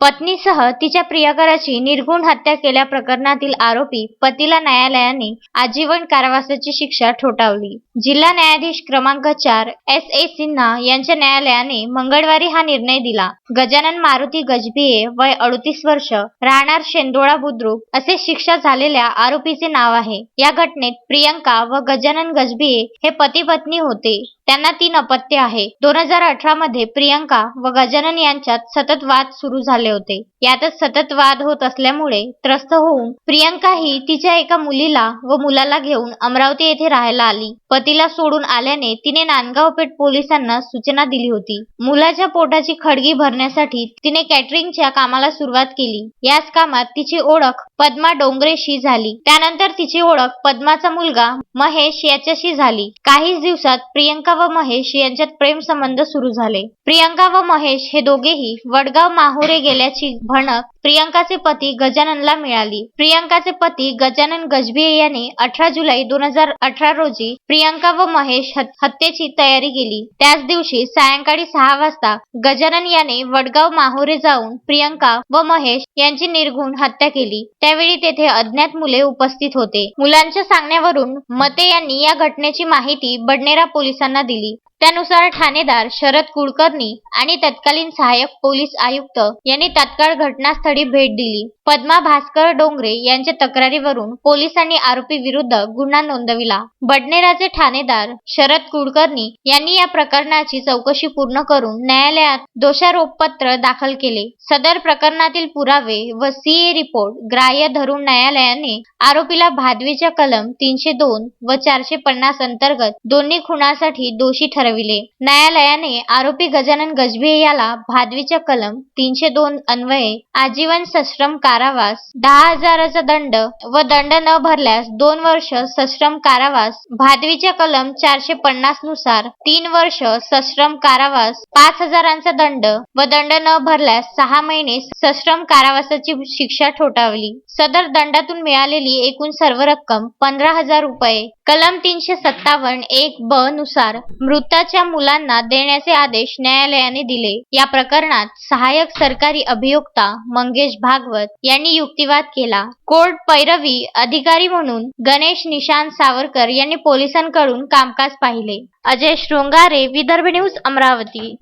पत्नीसह तिच्या प्रियकराची निर्घुण हत्या केल्या प्रकरणातील आरोपी पतीला न्यायालयाने आजीवन कारावासाची शिक्षा ठोठावली. जिल्हा न्यायाधीश क्रमांक चार एस ए सिन्हा यांच्या न्यायालयाने मंगळवारी हा निर्णय दिला. गजानन मारुती गजबिये वय अडतीस वर्ष राहणार शेंदोळा बुद्रुक असे शिक्षा झालेल्या आरोपीचे नाव आहे. या घटनेत प्रियंका व गजानन गजबिये हे पती पत्नी होते. त्यांना तीन अपत्य आहे. दोन हजार अठरा मध्ये प्रियंका व गजानन यांच्यात सतत वाद सुरू झाले होते. यातच सतत वाद होत असल्यामुळे त्रस्त होऊन प्रियंका ही तिच्या एका मुलीला व मुलाला घेऊन अमरावती येथे राहायला आली. पतीला सोडून आल्याने तिने नांदगाव पेठ पोलिसांना सूचना दिली होती. मुलाच्या पोटाची खडगी भरण्यासाठी तिने कॅटरिंगच्या कामाला सुरुवात केली. याच कामात तिची ओळख पद्मा डोंगरेशी झाली. त्यानंतर तिची ओळख पद्माचा मुलगा महेश याच्याशी झाली. काहीच दिवसात प्रियंका व महेश यांच्यात प्रेम संबंध सुरू झाले. प्रियंका व महेश हे दोघेही वडगाव माहुरे गेल्याची भणक प्रियंकाचे पती गजाननला मिळाली. प्रियंकाचे पती गजानन गजभिये यांनी अठरा जुलै दोन हजार अठरा रोजी प्रियंका व महेश हत्येची तयारी केली. त्याच दिवशी सायंकाळी सहा वाजता गजानन याने वडगाव माहुरे जाऊन प्रियंका व महेश यांची निर्गुण हत्या केली. त्यावेळी तेथे अज्ञात मुले उपस्थित होते. मुलांच्या सांगण्यावरून मते यांनी या घटनेची माहिती बडनेरा पोलिसांना दिली. त्यानुसार ठाणेदार शरद कुलकर्णी आणि तत्कालीन सहाय्यक पोलीस आयुक्त यांनी तात्काळ घटनास्थळी भेट दिली. पद्मा भास्कर डोंगरे यांच्या तक्रारीवरून पोलिसांनी आरोपी विरुद्ध गुन्हा नोंदविला. बडनेराचे ठाणेदार शरद कुलकर्णी यांनी या प्रकरणाची चौकशी पूर्ण करून न्यायालयात दोषारोपपत्र दाखल केले. सदर प्रकरणातील पुरावे व सीए रिपोर्ट ग्राह्य धरून न्यायालयाने आरोपीला भादवीच्या कलम तीनशे दोन व चारशे पन्नास अंतर्गत दोन्ही खुनासाठी दोषी ठरविले. न्यायालयाने आरोपी गजानन गजभिये याला भादवीच्या कलम तीनशे दोन अन्वये आजीवन सश्रम कारावास दहा हजाराचा दंड व दंड न भरल्यास दोन वर्ष सश्रम कारावास भादवीच्या कलम चारशे पन्नासनुसार तीन वर्ष सश्रम कारावास पाच हजारांचा दंड व दंड न भरल्यास सहा महिने सश्रम कारावासाची शिक्षा ठोठावली. सदर दंडातून मिळालेली एकूण सर्व रक्कम पंधरा हजार रुपये कलम तीनशे सत्तावन्न एक ब नुसार मृताच्या मुलांना देण्याचे आदेश न्यायालयाने दिले. या प्रकरणात सहाय्यक सरकारी अभियोक्ता मंगेश भागवत यांनी युक्तिवाद केला. कोर्ट पैरवी अधिकारी म्हणून गणेश निशांत सावरकर यांनी पोलिसांकडून कामकाज पाहिले. अजय शृंगारे विदर्भ न्यूज अमरावती.